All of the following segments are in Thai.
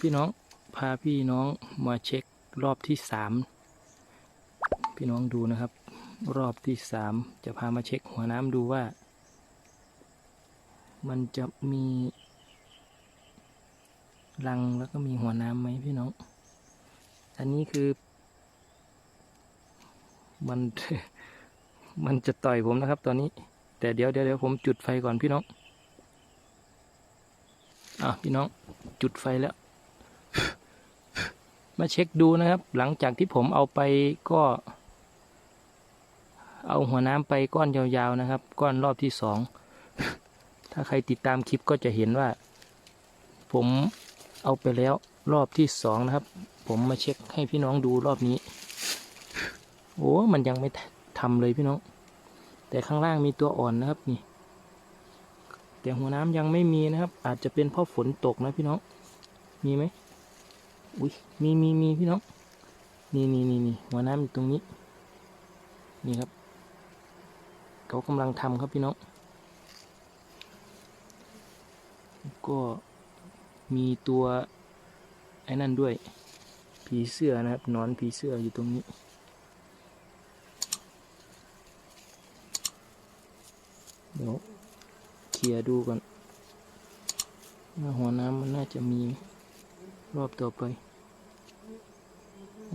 พี่น้องพาพี่น้องมาเช็ครอบที่สามพี่น้องดูนะครับ รอบที่สามจะพามาเช็คหัวน้ำดูว่า มันจะมีรังแล้วก็มีหัวน้ำไหมพี่น้อง อันนี้คือ มันมันจะต่อยผมนะครับตอนนี้ แต่เดี๋ยวเดี๋ยวเดี๋ยวผมจุดไฟก่อนพี่น้อง อะพี่น้องจุดไฟแล้ว มาเช็คดูนะครับ หลังจากที่ผมเอาไปก็ เอาหัวน้ำไปก้อนยาวๆนะครับ ก้อนรอบที่สองถ้าใครติดตามคลิปก็จะเห็นว่า ผมเอาไปแล้วรอบที่สองนะครับ ผมมาเช็คให้พี่น้องดูรอบนี้ โอ้มันยังไม่ทำเลยพี่น้อง แต่ข้างล่างมีตัวอ่อนนะครับนี่ แต่หัวน้ำยังไม่มีนะครับ อาจจะเป็นเพราะฝนตกนะพี่น้อง มีไหม อุ้ยมีมีมีพี่น้อง นี่นี่นี่นี่หัวน้ำอยู่ตรงนี้ นี่ครับ เขากำลังทำครับพี่น้อง ก็มีตัวไอ้นั่นด้วย ผีเสื้อนะครับนอนผีเสื้ออยู่ตรงนี้เดี๋ยวเคลียร์ดูก่อนว่าหัวน้ำมันน่าจะมีรอบต่อไป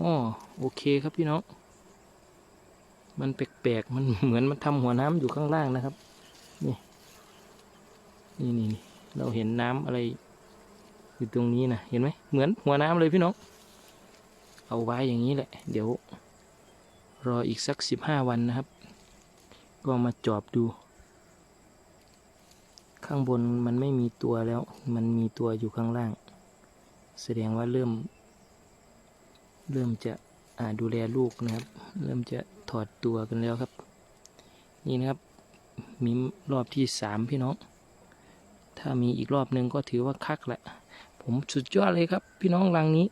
อ๋อโอเคครับพี่น้อง มันแปลกๆ มันเหมือนมันทำหัวน้ำอยู่ข้างล่างนะครับ นี่ นี่นี่นี่เราเห็นน้ำอะไรอยู่ตรงนี้นะ เห็นไหม เหมือนหัวน้ำเลยพี่น้อง เอาไว้อย่างนี้แหละ เดี๋ยว รออีกสักสิบห้าวันนะครับ ก็มาจอบดู ข้างบนมันไม่มีตัวแล้ว มันมีตัวอยู่ข้างล่าง แสดงว่าเริ่ม เริ่มจะอ่าดูแลลูกนะครับ เริ่มจะถอดตัวกันแล้วครับ นี่นะครับมีรอบที่สามพี่น้อง ถ้ามีอีกรอบหนึ่งก็ถือว่าคักแหละ ผมสุดยอดเลยครับ พี่น้องรังนี้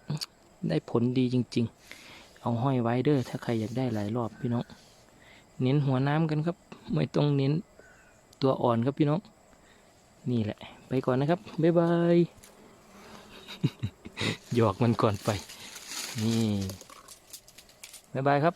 ได้ผลดีจริง ๆ เอาห้อยไว้เด้อถ้าใครอยากได้หลายรอบพี่น้อง เน้นหัวน้ำกันครับ ไม่ต้องเน้นตัวอ่อนครับพี่น้อง นี่แหละ ไปก่อนนะครับ บ๊ายบาย หยอกมันก่อนไป นี่บ๊ายบายครับ